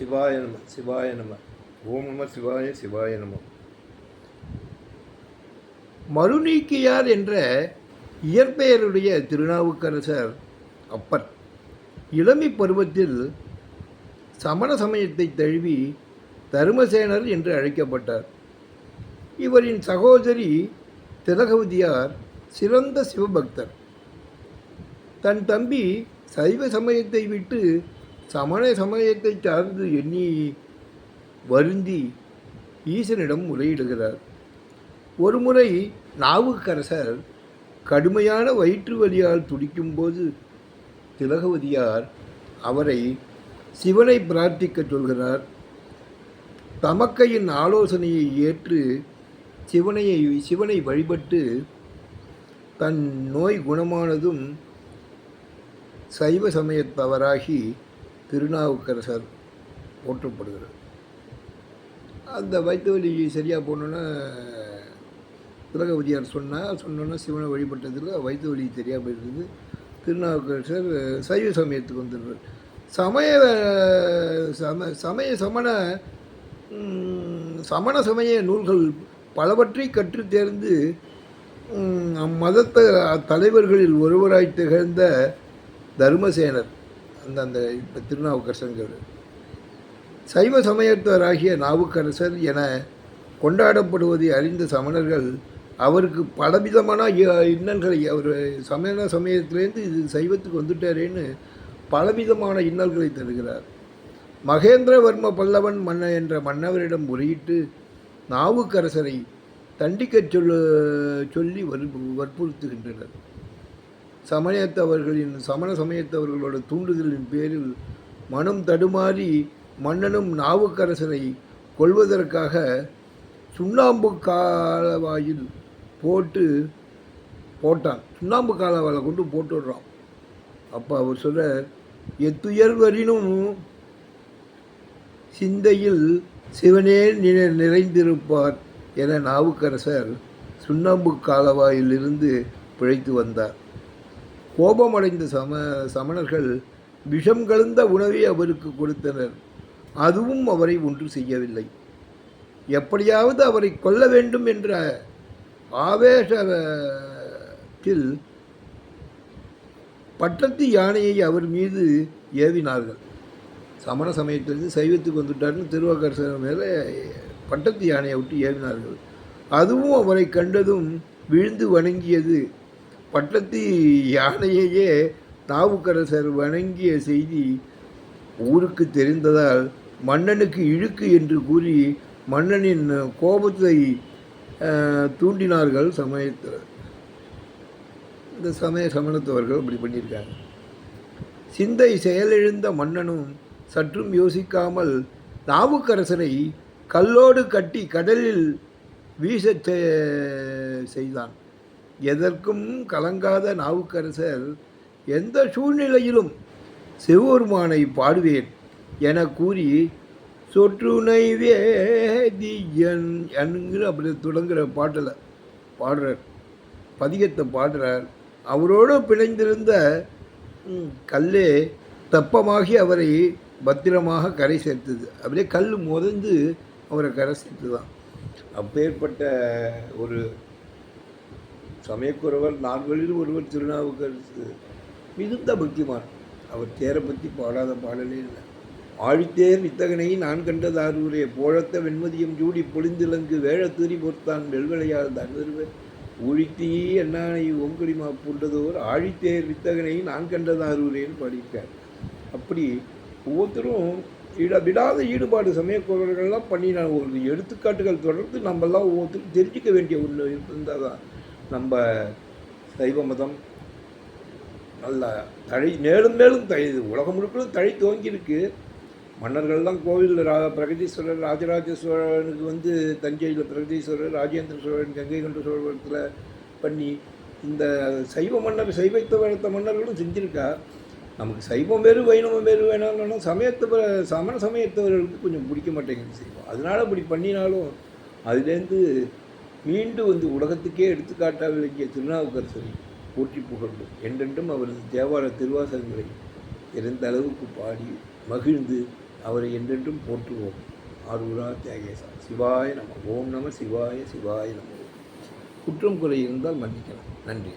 சிவாய நம சிவாய நம. ஓம் நம சிவாய சிவாய நம. மறுநீக்கியார் என்ற இயற்பெயருடைய திருநாவுக்கரசர் அப்பர் இளமை பருவத்தில் சமண சமயத்தை தழுவி தருமசேனர் என்று அழைக்கப்பட்டார். இவரின் சகோதரி திலகவதியார் சிறந்த சிவபக்தர். தன் தம்பி சைவ சமயத்தை விட்டு சமண சமயத்தை சார்ந்து எண்ணி வருந்தி ஈசனிடம் முறையிடுகிறார். ஒருமுறை நாவுக்கரசர் கடுமையான வயிற்று வலியால் துடிக்கும்போது திலகவதியார் அவரை சிவனை பிரார்த்திக்க சொல்கிறார். தமக்கையின் ஆலோசனையை ஏற்று சிவனையை சிவனை வழிபட்டு தன் நோய் குணமானதும் சைவ சமயத்தவராகி திருநாவுக்கரசர் போற்றப்படுகிறார். அந்த வைத்தவலி வலி சரியாக போனோன்னா திலகவதியார் சொன்னால் சொன்னோன்னா சிவனை வழிபட்டதில் வைத்தவலி வலி சரியாக போயிருந்தது திருநாவுக்கரசர் சைவ சமயத்துக்கு வந்துடுறார். சமய சம சமய சமண சமண சமய நூல்கள் பலவற்றை கற்றுத் தேர்ந்து ம், அம்மதத்த தலைவர்களில் ஒருவராய் திகழ்ந்த தர்மசேனர். அந்த அந்த இப்போ திருநாவுக்கரசங்கிறது சைவ சமயத்தவராகிய நாவுக்கரசர் என கொண்டாடப்படுவதை அறிந்த சமணர்கள் அவருக்கு பலவிதமான இ- இன்னல்களை அவர் சமண சமயத்திலேருந்து இது சைவத்துக்கு வந்துட்டாரேன்னு பலவிதமான இன்னல்களை தருகிறார். மகேந்திரவர்ம பல்லவன் மன்ன என்ற மன்னவரிடம் முறையிட்டு நாவுக்கரசரை தண்டிக்கச் சொல்லு சொல்லி வற்பு வற்புறுத்துகின்றனர். சமயத்தவர்களின் சமண சமயத்தவர்களோட தூண்டுதலின் பேரில் மனம் தடுமாறி மன்னனும் நாவுக்கரசரை கொள்வதற்காக சுண்ணாம்பு காலவாயில் போட்டு போட்டான். சுண்ணாம்பு காலவாயில் கொண்டு போட்டு விடுறான். அப்போ அவர் சொல்கிறார் எத்துயர்வரினும் சிந்தையில் சிவனே நினை நிறைந்திருப்பார் என நாவுக்கரசர் சுண்ணாம்பு காலவாயிலிருந்து பிழைத்து வந்தார். கோபமடைந்த சம சமணர்கள் விஷம் கலந்த உணவை அவருக்கு கொடுத்தனர். அதுவும் அவரை ஒன்று செய்யவில்லை. எப்படியாவது அவரை கொல்ல வேண்டும் என்ற ஆவேசத்தில் பட்டத்து யானையை அவர் மீது ஏவினார்கள். சமண சமயத்திலிருந்து சைவத்துக்கு வந்துட்டார்னு திருவாக்கரசர் மேலே பட்டத்து யானையை விட்டு ஏவினார்கள். அதுவும் அவரை கண்டதும் விழுந்து வணங்கியது. பட்டத்து யானையையே நாவுக்கரசர் வணங்கிய செய்தி ஊருக்கு தெரிந்ததால் மன்னனுக்கு இழுக்கு என்று கூறி மன்னனின் கோபத்தை அஹ், தூண்டினார்கள் சமயத்தில் இந்த சமய சமணத்தவர்கள் இப்படி பண்ணியிருக்காங்க. சிந்தை செயலிழந்த மன்னனும் சற்றும் யோசிக்காமல் நாவுக்கரசரை கல்லோடு கட்டி கடலில் வீசச் செய்தான். எதற்கும் கலங்காத நாவுக்கரசர் எந்த சூழ்நிலையிலும் சிவபெருமானை பாடுவேன் என கூறி சொற்றுனை வேதியன் என்கிற அப்படி தொடங்குகிற பாட்டில் பாடுறார். பதிகத்தை பாடுறார். அவரோடு பிணைந்திருந்த கல்லே தெப்பமாகி அவரை பத்திரமாக கரை சேர்த்தது. அப்படியே கல் முதந்து அவரை கரை சேர்த்து தான் அப்பேற்பட்ட ஒரு சமயக்குறவர் நால்வழில் ஒருவர் திருநாவுக்கரசு. மிகுந்த பக்திமான் அவர் தேரை பற்றி பாடாத பாடலே இல்லை. ஆழித்தேர் வித்தகனை நான் கண்டதாரூரே போழத்த வெண்மதியம் ஜூடி பொழிந்திலங்கு வேழத்தூரி பொறுத்தான் வெல்வளையால் தன்னிருவே ஊழித்தீ என்னானை ஒங்குடிமா பூண்டதோர் ஆழித்தேர் வித்தகனை நான் கண்டதாரூரேன்னு பாடியிருக்கார் அப்படி ஒவ்வொருத்தரும் இட விடாத ஈடுபாடு சமயக்குறவர்கள்லாம் பண்ணி நான் ஒரு எடுத்துக்காட்டுகள் தொடர்ந்து நம்மெல்லாம் ஒவ்வொருத்தரும் தெரிஞ்சுக்க வேண்டிய ஒன்று இருந்தால் தான் நம்ம சைவ மதம் நல்ல தழை மேலும் மேலும் தழை உலகம் முழுக்களும் தழை துவங்கியிருக்கு. மன்னர்கள்லாம் கோவிலில் ரா பிரகதீஸ்வரர் ராஜராஜ சோழனுக்கு வந்து தஞ்சையில் பிரகதீஸ்வரர் ராஜேந்திர சோழன் கங்கை கொண்ட சோழபுரத்தில் பண்ணி இந்த சைவ மன்னர் சைவத்தை வளர்த்த மன்னர்களும் செஞ்சுருக்கா. நமக்கு சைவம் வேறு வைணவம் வேறு வேணாம்னா சமயத்தை சமண சமயத்தவர்களுக்கு கொஞ்சம் பிடிக்க மாட்டேங்குது செய்வோம் அதனால் அப்படி பண்ணினாலும் அதுலேருந்து மீண்டும் வந்து உலகத்துக்கே எடுத்துக்காட்டாக விளங்கிய திருநாவுக்கரசரை போற்றி புகழ்ந்தோம் என்றென்றும் அவரது தேவார திருவாசகங்களை இறந்த அளவுக்கு பாடி மகிழ்ந்து அவரை என்றென்றும் போற்றுவோம். ஆரூரா தியாகேசா. சிவாய நம. ஓம் நம. சிவாய சிவாய நம. குற்றம் குறை இருந்தால் மன்னிக்கலாம். நன்றி.